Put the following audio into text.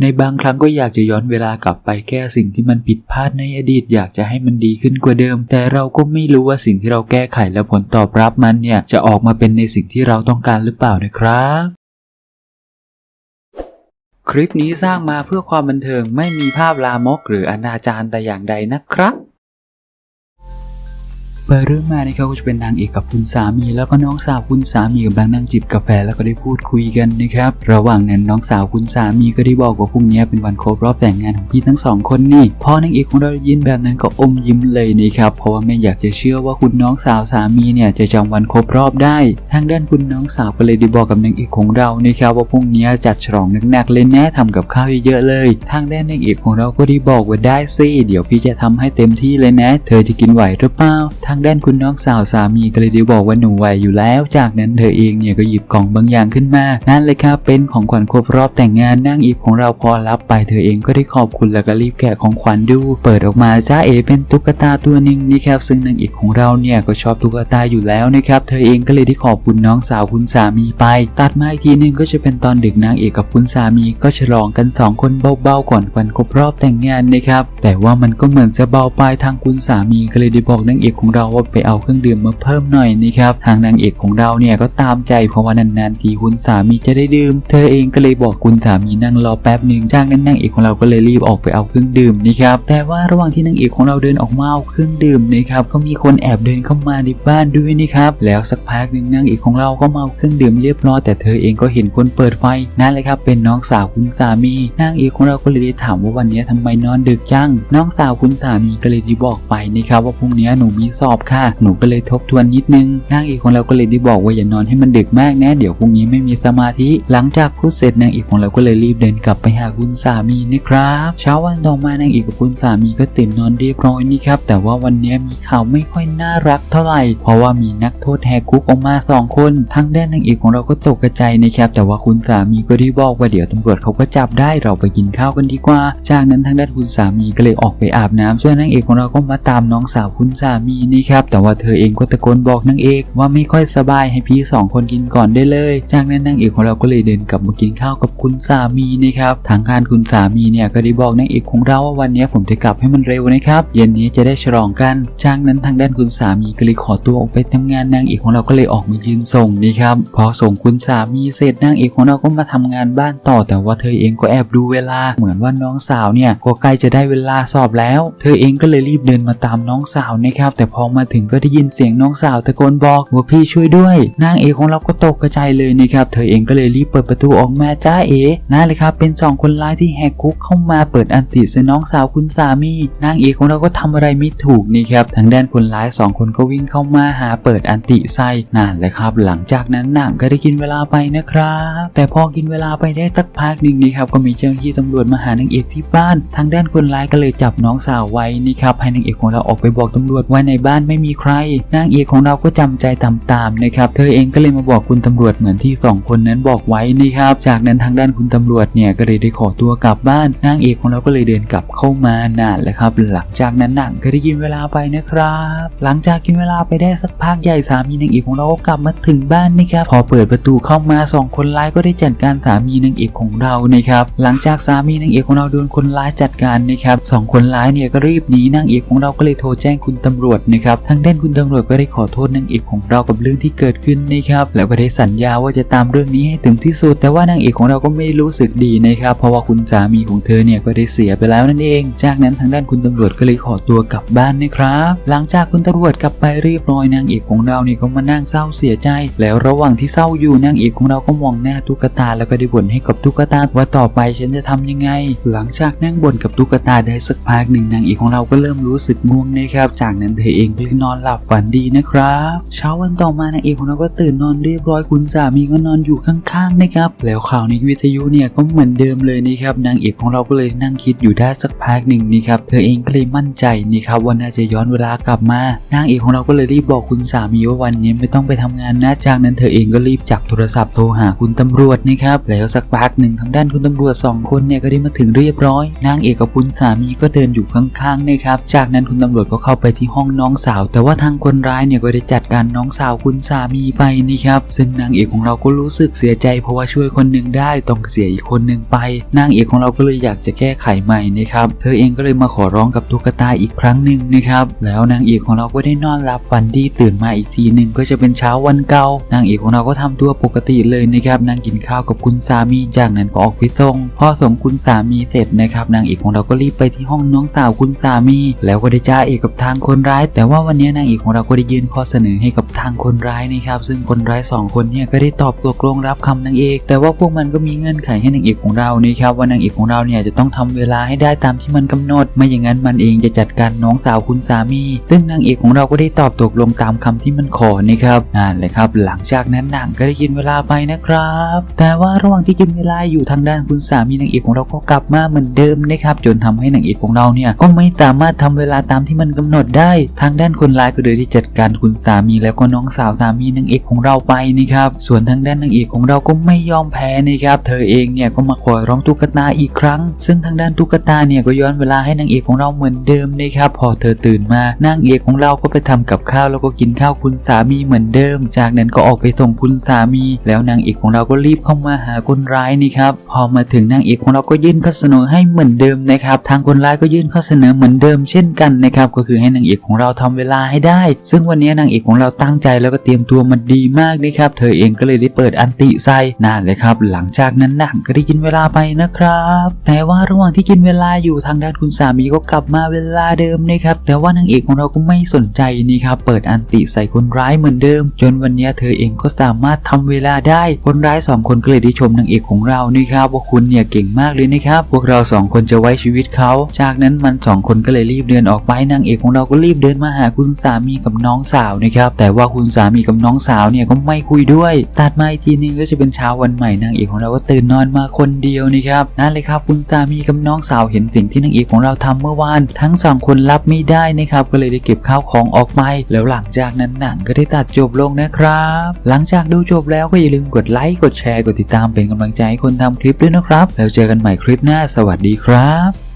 ในบางครั้งก็อยากจะย้อนเวลากลับไปแก้สิ่งที่มันผิดพลาดในอดีต อยากจะให้มันดีขึ้นกว่าเดิม แต่เราก็ไม่รู้ว่าสิ่งที่เราแก้ไขและผลตอบรับมันเนี่ย จะออกมาเป็นในสิ่งที่เราต้องการหรือเปล่านะครับคลิปนี้สร้างมาเพื่อความบันเทิงไม่มีภาพลามกหรืออนาจารแต่อย่างใดนะครับ เปิดเรื่องมานะครับก็จะเป็นนางเอกกับคุณสามี แล้วก็น้องสาวคุณสามีกำลังนั่งจิบกาแฟแล้วก็ได้พูดคุยกันนะครับ ระหว่างนั้นน้องสาวคุณสามีก็ได้บอกว่าพรุ่งนี้เป็นวันครบรอบแต่งงานของพี่ทั้งสองคนนี่พอนางเอกของเราได้ยินแบบนั้นก็อมยิ้มเลยนะครับเพราะว่าไม่อยากจะเชื่อว่าคุณน้องสาวสามีเนี่ยจะจำวันครบรอบได้ ทางด้านคุณน้องสาวก็เลยได้บอกกับนางเอกของเรานะครับว่าพรุ่งนี้จัดฉลองหนักๆเลยแน่ทำกับข้าวเยอะๆเลย ทางด้านนางเอกของเราก็ได้บอกว่าได้สิเดี๋ยวพี่จะทำให้เต็มที่เลยนะ เธอจะกินไหวหรือเปล่าทางด้านคุณน้องสาวสามีก็เลยได้บอกว่าหนูไหวอยู่แล้ว จากนั้นเธอเองเนี่ยก็หยิบกล่องบางอย่างขึ้นมา นั่นเลยครับเป็นของขวัญครบรอบแต่งงานนางเอกของเราพอรับไปเธอเองก็ได้ขอบคุณแล้วก็รีบแกะของขวัญดู เปิดออกมาจ้าเอเป็นตุ๊กตาตัวหนึ่งนี่ครับซึ่งนางเอกของเราเนี่ยก็ชอบตุ๊กตาอยู่แล้วนะครับเธอเองก็เลยได้ขอบคุณน้องสาวคุณสามีไป ตัดมาอีกทีหนึ่งก็จะเป็นตอนดึกนางเอกกับคุณสามีก็ฉลองกันสองคนเบาๆก่อนวันครบรอบแต่งงานนะครับแต่ว่ามันก็เหมือนจะเบาไปทางคุณสามีก็เลยได้บอกนางเอกของเราว่าไปเอาเครื่องดื่มมาเพิ่มหน่อยนะครับทางนางเอกของเราเนี่ยก็ตามใจเพราะว่านานๆทีคุณสามีจะได้ดื่ม เธอเองก็เลยบอกคุณสามีนั่งรอแป๊บหนึ่งจากนั้นนางเอกของเราก็เลยรีบออกไปเอาเครื่องดื่มนะครับแต่ว่าระหว่างที่นางเอกของเราเดินออกมาเอาเครื่องดื่มนะครับก็มีคนแอบเดินเข้ามาในบ้านด้วยนะครับแล้วสักพักหนึ่งนางเอกของเราก็มาเอาเครื่องดื่มเรียบร้อยแต่เธอเองก็เห็นคนเปิดไฟนั่นเลยครับเป็นน้องสาวคุณสามีนางเอกของเราก็เลยได้ถามว่าวันนี้ทำไมนอนดึกจังน้องสาวคุณสามีก็เลยได้บอกไปนะครับว่าพรุ่งนี้หนูมีสอบค่ะ หนูก็เลยทบทวนนิดนึงนางเอกของเราก็เลยได้บอกว่าอย่านอนให้มันดึกมากนะเดี๋ยวพรุ่งนี้ไม่มีสมาธิ หลังจากพูดเสร็จนางเอกของเราก็เลยรีบเดินกลับไปหาคุณสามีนะครับ เช้าวันต่อมานางเอกกับคุณสามีก็ตื่นนอนเรียบร้อยนี่ครับแต่ว่าวันนี้มีข่าวไม่ค่อยน่ารักเท่าไหร่ เพราะว่ามีนักโทษแหกคุกออกมาสองคนทางด้านนางเอกของเราก็ตกกระจายนะครับแต่ว่าคุณสามีก็ได้บอกว่าเดี๋ยวตำรวจเขาก็จับได้เราไปกินข้าวกันดีกว่า จากนั้นทางด้านคุณสามีก็เลยออกไปอาบน้ำส่วนนางเอกของเราก็มาตามน้องสาวคุณสามีนะครับ แต่ว่าเธอเองก็ตะโกนบอกนางเอกว่าไม่ค่อยสบายให้พี่สองคนกินก่อนได้เลย จากนั้นนางเอกของเราก็เลยเดินกลับมากินข้าวกับคุณสามีนะครับ ทางการคุณสามีเนี่ยก็ได้บอกนางเอกของเราว่าวันนี้ผมจะกลับให้มันเร็วนะครับ เย็นนี้จะได้ฉลองกัน จากนั้นทางด้านคุณสามีก็เลยขอตัวออกไปทำงานนางเอกของเราก็เลยออกมายืนส่งนี่ครับ พอส่งคุณสามีเสร็จนางเอกของเราก็มาทำงานบ้านต่อ แต่ว่าเธอเองก็แอบดูเวลา เหมือนว่าน้องสาวเนี่ยก็ใกล้จะได้เวลาสอบแล้ว เธอเองก็เลยรีบเดินมาตามน้องสาวนะครับ แต่พอมาถึงก็ได้ยินเสียงน้องสาวตะโกนบอกว่าพี่ช่วยด้วย นางเอกของเราก็ตกกระจายเลยนะครับ เธอเองก็เลยรีบเปิดประตูออกมาจ้าเอ๋นั่นเลยครับ เป็นสองคนร้ายที่แหกคุกเข้ามาเปิดอันติใส่น้องสาวคุณสามี นางเอกของเราก็ทำอะไรไม่ถูกนี่ครับ ทางด้านคนร้ายสองคนก็วิ่งเข้ามาหาเปิดอันติใส่นั่นแหละครับ หลังจากนั้นหนังก็ได้กินเวลาไปนะครับ แต่พอกินเวลาไปได้สักพักหนึ่งนี่ครับ ก็มีเจ้าหน้าที่ตำรวจมาหานางเอกที่บ้าน ทางด้านคนร้ายก็เลยจับน้องสาวไว้นี่ครับ ให้นางเอกของเราออกไปบอกตำรวจว่าในบ้านไม่มีใคร นางเอกของเราก็จำใจตามๆนะครับ เธอเองก็เลยมาบอกคุณตำรวจเหมือนที่สองคนนั้นบอกไว้นี่ครับ จากนั้นทางด้านคุณตำรวจเนี่ยก็เลยได้ขอตัวกลับบ้าน นางเอกของเราก็เลยเดินกลับเข้ามานานแหละครับ หลังจากนั้นหนังก็ได้กินเวลาไปนะครับ หลังจากกินเวลาไปได้สักพักใหญ่สามีนางเอกของเราก็กลับมาถึงบ้านนะครับ พอเปิดประตูเข้ามาสองคนร้ายก็ได้จัดการสามีนางเอกของเรานะครับ หลังจากสามีนางเอกของเราโดนคนร้ายจัดการนะครับสองคนร้ายเนี่ยก็รีบหนีนางเอกของเราก็เลยโทรแจ้งคุณตำรวจนะครับทางด้านคุณตำรวจก็ได้ขอโทษนางเอกของเรากับเรื่องที่เกิดขึ้นนะครับแล้วก็ได้สัญญาว่าจะตามเรื่องนี้ให้ถึงที่สุด แต่ว่านางเอกของเราก็ไม่รู้สึกดีนะครับ เพราะว่าคุณสามีของเธอเนี่ยก็ได้เสียไปแล้วนั่นเอง จากนั้นทางด้านคุณตำรวจก็เลยขอตัวกลับบ้านนะครับ หลังจากคุณตำรวจกลับไปเรียบร้อยนางเอกของเราเนี่ยก็มานั่งเศร้าเสียใจ แล้วระหว่างที่เศร้าอยู่นางเอกของเราก็มองหน้าตุ๊กตา แล้วก็ได้บ่นให้กับตุ๊กตาว่าต่อไปฉันจะทำยังไง หลังจากนั่งบ่นกับตุ๊กตาได้สักพักหนึ่งนางเอกของเราก็เริ่มรู้สึกง่วงนะครับ จากนั้นเธอเองก็เลยนอนหลับฝันดีนะครับ เช้าวันต่อมานางเอกของเราก็ตื่นนอนเรียบร้อยคุณสามีก็นอนอยู่ข้างๆนะครับ แล้วข่าวในวิทยุเนี่ยก็เหมือนเดิมเลยนะครับนางเอกของเราก็เลยนั่งคิดอยู่ได้สักพักหนึ่งนะครับเธอเองก็เลยมั่นใจนะครับว่าน่าจะย้อนเวลากลับมานางเอกของเราก็เลยรีบบอกคุณสามีว่าวันนี้ไม่ต้องไปทำงานนะจากนั้นเธอเองก็รีบจับโทรศัพท์โทรหาคุณตำรวจนะครับแล้วสักพักหนึ่งทางด้านคุณตำรวจสองคนเนี่ยก็ได้มาถึงเรียบร้อย นางเอกกับคุณสามีก็เดินอยู่ข้างๆนะครับจากนั้นคุณตำรวจก็เข้าไปที่ห้องน้องสสาว แต่ว่าทางคนร้ายเนี่ยก็ได้จัดการน้องสาวคุณสามีไปนะครับซึ่งนางเอกของเราก็รู้สึกเสียใจ เพราะว่าช่วยคนหนึ่งได้ต้องเสียอีกคนหนึ่งไป นางเอกของเราก็เลยอยากจะแก้ไขใหม่นะครับเธอเองก็เลยมาขอร้องกับตุ๊กตาอีกครั้งหนึ่งนะครับแล้วนางเอกของเราก็ได้นอนหลับฝันดีตื่นมาอีกทีหนึ่งก็จะเป็นเช้าวันเก่านางเอกของเราก็ทำตัวปกติเลยนะครับนั่งกินข้าวกับคุณสามีจากนั้นก็ออกไปส่งพอส่งคุณสามีเสร็จนะครับนางเอกของเราก็รีบไปที่ห้องน้องสาวคุณสามี แล้วก็ได้จ้าเอกกับทางคนร้าย แต่ว่าวันนี้นางเอกของเราก็ได้ยื่นข้อเสนอให้กับทางคนร้ายนะครับ ซึ่งคนร้ายสองคนเนี่ยก็ได้ตอบตกลงรับคำนางเอก แต่ว่าพวกมันก็มีเงื่อนไขให้นางเอกของเรานะครับว่านางเอกของเราเนี่ยจะต้องทำเวลาให้ได้ตามที่มันกำหนด ไม่อย่างนั้นมันเองจะจัดการน้องสาวคุณสามี ซึ่งนางเอกของเราก็ได้ตอบตกลงตามคำที่มันขอนะครับนั่นแหละครับ หลังจากนั้นนางก็ได้กินเวลาไปนะครับ แต่ว่าระหว่างที่กินเวลาอยู่ทางด้านคุณสามีนางเอกของเราก็กลับมาเหมือนเดิมนะครับจนทำให้นางเอกของเราเนี่ยก็ไม่สามารถทำเวลาตามที่มันกำหนดได้ทางด้านานคนร้ายก็เลยที่จัดการคุณสามีแล้วก็น้องสาวสามีนางเอกของเราไปนะครับ ส่วนทางด้านนางเอกของเราก็ไม่ยอมแพ้นะครับ เธอเองเนี่ยก็มาขอร้องตุ๊กตาอีกครั้ง ซึ่งทางด้านตุ๊กตาเนี่ยก็ย้อนเวลาให้นางเอกของเราเหมือนเดิมนะครับ พอเธอตื่นมานางเอกของเราก็ไปทำกับข้าวแล้วก็กินข้าวคุณสามีเหมือนเดิม จากนั้นก็ออกไปส่งคุณสามี แล้วนางเอกของเราก็รีบเข้ามาหาคนร้ายนี่ครับ พอมาถึงนางเอกของเราก็ยื่นข้อเสนอให้เหมือนเดิมนะครับ ทางคนร้ายก็ยื่นข้อเสนอเหมือนเดิมเช่นกันนะครับ ก็คือให้นางเอกของเราทำเวลาให้ได้ ซึ่งวันนี้นางเอกของเราตั้งใจแล้วก็เตรียมตัวมันดีมากนะครับ เธอเองก็เลยได้เปิดอันติไซนั่นเลยครับ หลังจากนั้นนางก็ได้กินเวลาไปนะครับ แต่ว่าระหว่างที่กินเวลาอยู่ทางด้านคุณสามีก็กลับมาเวลาเดิมนะครับ แต่ว่านางเอกของเราก็ไม่สนใจนี่ครับ เปิดอันติใส่คนร้ายเหมือนเดิม จนวันนี้เธอเองก็สามารถทำเวลาได้ คนร้ายสองคนก็เลยได้ชมนางเอกของเรานี่ครับว่าคุณเนี่ยเก่งมากเลยนะครับ พวกเราสองคนจะไว้ชีวิตเขา จากนั้นมันสองคนก็เลยรีบเดินออกไปนางเอกของเราก็รีบเดินมาหาคุณสามีกับน้องสาวนะครับแต่ว่าคุณสามีกับน้องสาวเนี่ยก็ไม่คุยด้วย ตัดมาอีกทีนึงก็จะเป็นเช้าวันใหม่นางเอกของเราก็ตื่นนอนมาคนเดียวนะครับนั่นเลยครับคุณสามีกับน้องสาวเห็นสิ่งที่นางเอกของเราทำเมื่อวาน ทั้งสองคนรับไม่ได้นะครับก็เลยได้เก็บข้าวของออกไปแล้วหลังจากนั้นหนังก็ได้ตัดจบลงนะครับ หลังจากดูจบแล้วก็อย่าลืมกดไลค์กดแชร์กดติดตามเป็นกำลังใจให้คนทำคลิปด้วยนะครับแล้วเจอกันใหม่คลิปหน้าสวัสดีครับ